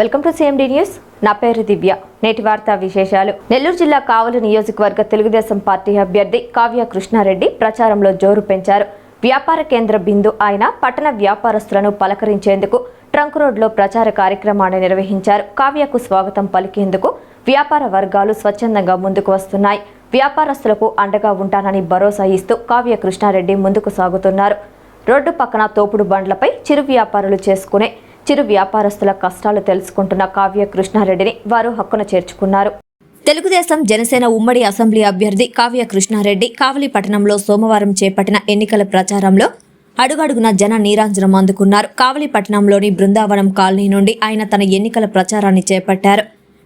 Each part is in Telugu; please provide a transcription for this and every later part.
Welcome to CMD news నా పేరు దివ్య. నేటి వార్తా విశేషాలు. నెల్లూరు జిల్లా కావలి నియోజకవర్గ తెలుగుదేశం పార్టీ అభ్యర్థి కావ్య కృష్ణారెడ్డి ప్రచారంలో జోరు పెంచారు. వ్యాపార కేంద్ర బిందు ఆయన పట్టణ వ్యాపారస్తులను పలకరించేందుకు ట్రంక్ రోడ్లో ప్రచార కార్యక్రమాన్ని నిర్వహించారు. కావ్యకు స్వాగతం పలికేందుకు వ్యాపార వర్గాలు స్వచ్ఛందంగా ముందుకు వస్తున్నాయి. వ్యాపారస్తులకు అండగా ఉంటానని భరోసా ఇస్తూ కావ్య కృష్ణారెడ్డి ముందుకు సాగుతున్నారు. రోడ్డు పక్కన తోపుడు బండ్లపై చిరు వ్యాపారులు చేసుకునే చిరు వ్యాపారస్తుల కష్టాలు తెలుసుకుంటున్న కావ్య కృష్ణారెడ్డిని వారు హక్కున చేర్చుకున్నారు. తెలుగుదేశం జనసేన ఉమ్మడి అసెంబ్లీ అభ్యర్థి కావ్య కృష్ణారెడ్డి కావలి పట్టణంలో సోమవారం చేపట్టిన ఎన్నికల ప్రచారంలో అడుగడుగున జన నీరాంజనం అందుకున్నారు. కావలి పట్టణంలోని బృందావనం కాలనీ నుండి ఆయన తన ఎన్నికల ప్రచారాన్ని చేపట్టారు.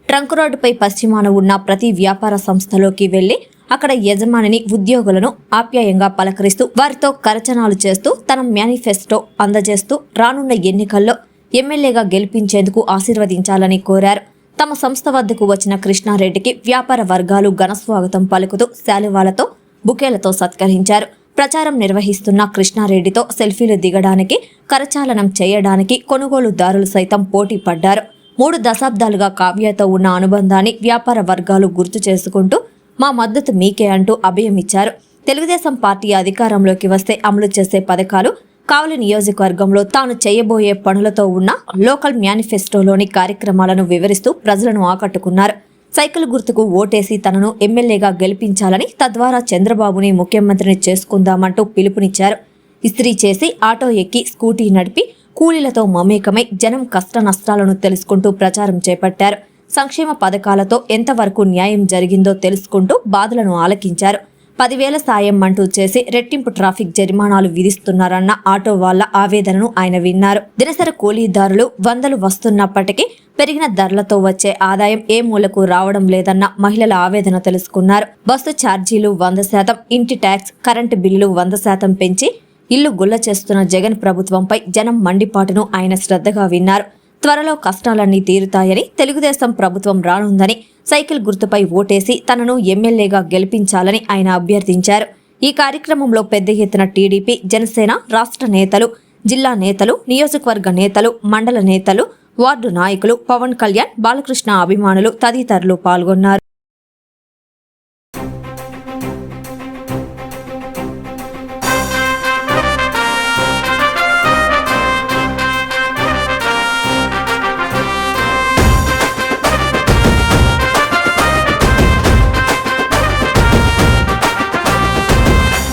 ట్రంక్ రోడ్డుపై పశ్చిమాన ఉన్న ప్రతి వ్యాపార సంస్థలోకి వెళ్ళి అక్కడ యజమానిని ఉద్యోగులను ఆప్యాయంగా పలకరిస్తూ వారితో కరచనాలు చేస్తూ తన మేనిఫెస్టో అందజేస్తూ రానున్న ఎన్నికల్లో ఎమ్మెల్యేగా గెలిపించేందుకు ఆశీర్వదించాలని కోరారు. తమ సంస్థ వద్దకు వచ్చిన కృష్ణారెడ్డికి వ్యాపార వర్గాలు ఘనస్వాగతం పలుకుతూ శాలువాలతో బుకేలతో సత్కరించారు. ప్రచారం నిర్వహిస్తున్న కృష్ణారెడ్డితో సెల్ఫీలు దిగడానికి కరచాలనం చేయడానికి కొనుగోలుదారులు సైతం పోటీ పడ్డారు. మూడు దశాబ్దాలుగా కావ్యతో ఉన్న అనుబంధాన్ని వ్యాపార వర్గాలు గుర్తు చేసుకుంటూ మా మద్దతు మీకే అంటూ అభయమిచ్చారు. తెలుగుదేశం పార్టీ అధికారంలోకి వస్తే అమలు చేసే పథకాలు కావలి నియోజకవర్గంలో తాను చేయబోయే పనులతో ఉన్న లోకల్ మేనిఫెస్టోలోని కార్యక్రమాలను వివరిస్తూ ప్రజలను ఆకట్టుకున్నారు. సైకిల్ గుర్తుకు ఓటేసి తనను ఎమ్మెల్యేగా గెలిపించాలని తద్వారా చంద్రబాబుని ముఖ్యమంత్రిని చేసుకుందామంటూ పిలుపునిచ్చారు. ఇస్త్రీ చేసి ఆటో ఎక్కి స్కూటీ నడిపి కూలీలతో మమేకమై జనం కష్ట నష్టాలను తెలుసుకుంటూ ప్రచారం చేపట్టారు. సంక్షేమ పథకాలతో ఎంతవరకు న్యాయం జరిగిందో తెలుసుకుంటూ బాధలను ఆలకించారు. పదివేల సాయం అంటూ చేసి రెట్టింపు ట్రాఫిక్ జరిమానాలు విధిస్తున్నారన్న ఆటో వాళ్ళ ఆవేదనను ఆయన విన్నారు. దినసరి కూలీదారులు వందలు వస్తున్నప్పటికీ పెరిగిన ధరలతో వచ్చే ఆదాయం ఏ మూలకు రావడం లేదన్న మహిళల ఆవేదన తెలుసుకున్నారు. బస్సు ఛార్జీలు వంద శాతం ఇంటి ట్యాక్స్ కరెంటు బిల్లులు వంద శాతం పెంచి ఇల్లు గుల్ల చేస్తున్న జగన్ ప్రభుత్వంపై జనం మండిపాటును ఆయన శ్రద్ధగా విన్నారు. త్వరలో కష్టాలన్నీ తీరుతాయని తెలుగుదేశం ప్రభుత్వం రానుందని సైకిల్ గుర్తుపై ఓటేసి తనను ఎమ్మెల్యేగా గెలిపించాలని ఆయన అభ్యర్థించారు. ఈ కార్యక్రమంలో పెద్ద ఎత్తున టీడీపీ జనసేన రాష్ట్ర నేతలు జిల్లా నేతలు నియోజకవర్గ నేతలు మండల నేతలు వార్డు నాయకులు పవన్ కళ్యాణ్ బాలకృష్ణ అభిమానులు తదితరులు పాల్గొన్నారు.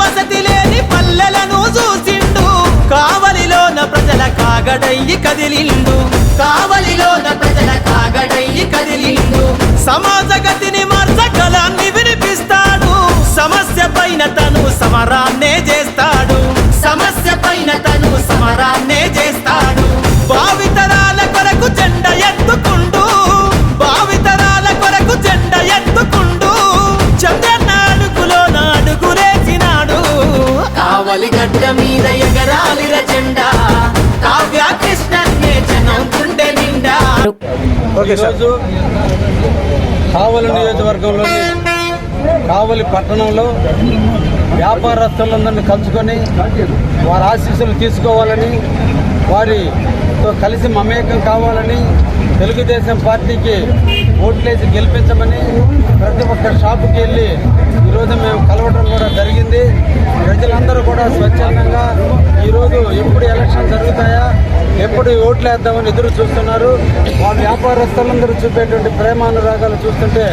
వసతి లేని పల్లెలను చూసిండు. కావలిలోన ప్రజల కాగడయ్యి కదిలిండు. కావలిలోన ప్రజల కాగడయ్యి కదిలిండు. సమాజ గతిని మార్చ కళాన్ని వినిపిస్తాడు. సమస్య పైన తను సమరాన్ని గడ్డ మీద ఎగరాలిర జెండా. కావ్య గుండె నిండా. ఈరోజు కావలి నియోజకవర్గంలోని కావలి పట్టణంలో వ్యాపారస్తులందరినీ కలుసుకొని వారి ఆశీస్సులు తీసుకోవాలని వారితో కలిసి మమేకం కావాలని తెలుగుదేశం పార్టీకి ఓట్లేసి గెలిపించమని ప్రతి ఒక్క షాపుకి వెళ్ళి ఈరోజు మేము కలవడం కూడా జరిగింది ప్రజలందరూ కూడా స్వచ్ఛందంగా ఈరోజు ఎప్పుడు ఎలక్షన్ జరుగుతాయా ఎప్పుడు ఓట్లు వేద్దామని ఎదురు చూస్తున్నారు వాళ్ళ వ్యాపారస్తులందరూ చూపేటువంటి ప్రేమానురాగాలు చూస్తుంటే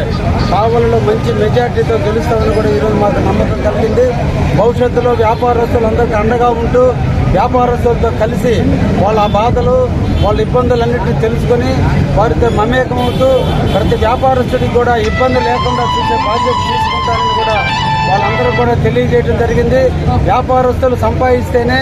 కావలలో మంచి మెజార్టీతో గెలుస్తామని కూడా ఈరోజు మాకు నమ్మకం కలిగింది. భవిష్యత్తులో వ్యాపారస్తులందరికీ అండగా ఉంటూ వ్యాపారస్తులతో కలిసి వాళ్ళ బాధలు వాళ్ళ ఇబ్బందులన్నింటినీ తెలుసుకొని వారితో మమేకమవుతూ ప్రతి వ్యాపారస్తుడికి కూడా ఇబ్బంది లేకుండా చూసే బాధ్యత తీసుకుని కూడా తెలియజేయడం జరిగింది. వ్యాపారస్తులు సంపాదిస్తేనే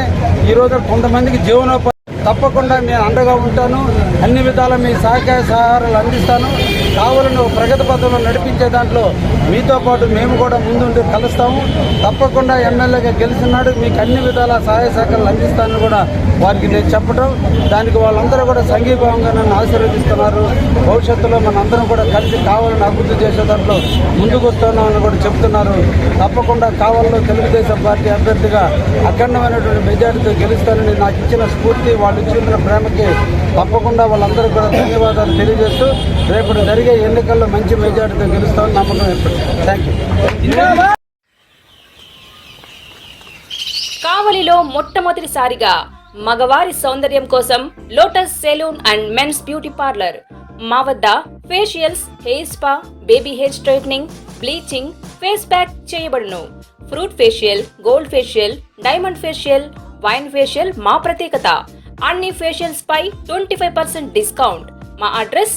ఈరోజు కొంతమందికి జీవనోపాధి తప్పకుండా నేను అండగా ఉంటాను. అన్ని విధాల మీ సహకార సహారాలు అందిస్తాను. కావాలని ప్రగతి పథంలో నడిపించే దాంట్లో మీతో పాటు మేము కూడా ముందుండి కలుస్తాము. తప్పకుండా ఎమ్మెల్యేగా గెలిచినాడు. మీకు అన్ని విధాల సహాయ సహకారాలు అందిస్తానని కూడా వారికి నేను చెప్పడం. దానికి వాళ్ళందరూ కూడా సంఘీభావంగా నన్ను ఆశీర్వదిస్తున్నారు. భవిష్యత్తులో మనందరం కూడా కలిసి కావాలని అభివృద్ధి చేసే దాంట్లో ముందుకు వస్తున్నామని కూడా చెప్తున్నారు. తప్పకుండా కావాలలో తెలుగుదేశం పార్టీ అభ్యర్థిగా అఖండమైనటువంటి మెజార్టీతో గెలుస్తానని నాకు ఇచ్చిన స్ఫూర్తి వాళ్ళు ఇచ్చిన ప్రేమకి తప్పకుండా వాళ్ళందరూ కూడా ధన్యవాదాలు తెలియజేస్తూ రేపటి జరిగే ఎన్నికల్లో మంచి మెజార్టీతో గెలుస్తామని నమ్మకం ఎప్పుడు థ్యాంక్ యూ కావలిలో మొట్టమొదటిసారిగా మగవారి సౌందర్యం కోసం Lotus salon and men's beauty parlour. మా వద్ద facials hair spa baby hair straightening bleaching face pack చేయబడును. Fruit facial gold facial diamond facial wine facial మా ప్రత్యేకత. అన్ని ఫేషియల్స్ పై ట్వంటీ ఫైవ్ పర్సెంట్ డిస్కౌంట్. మా అడ్రస్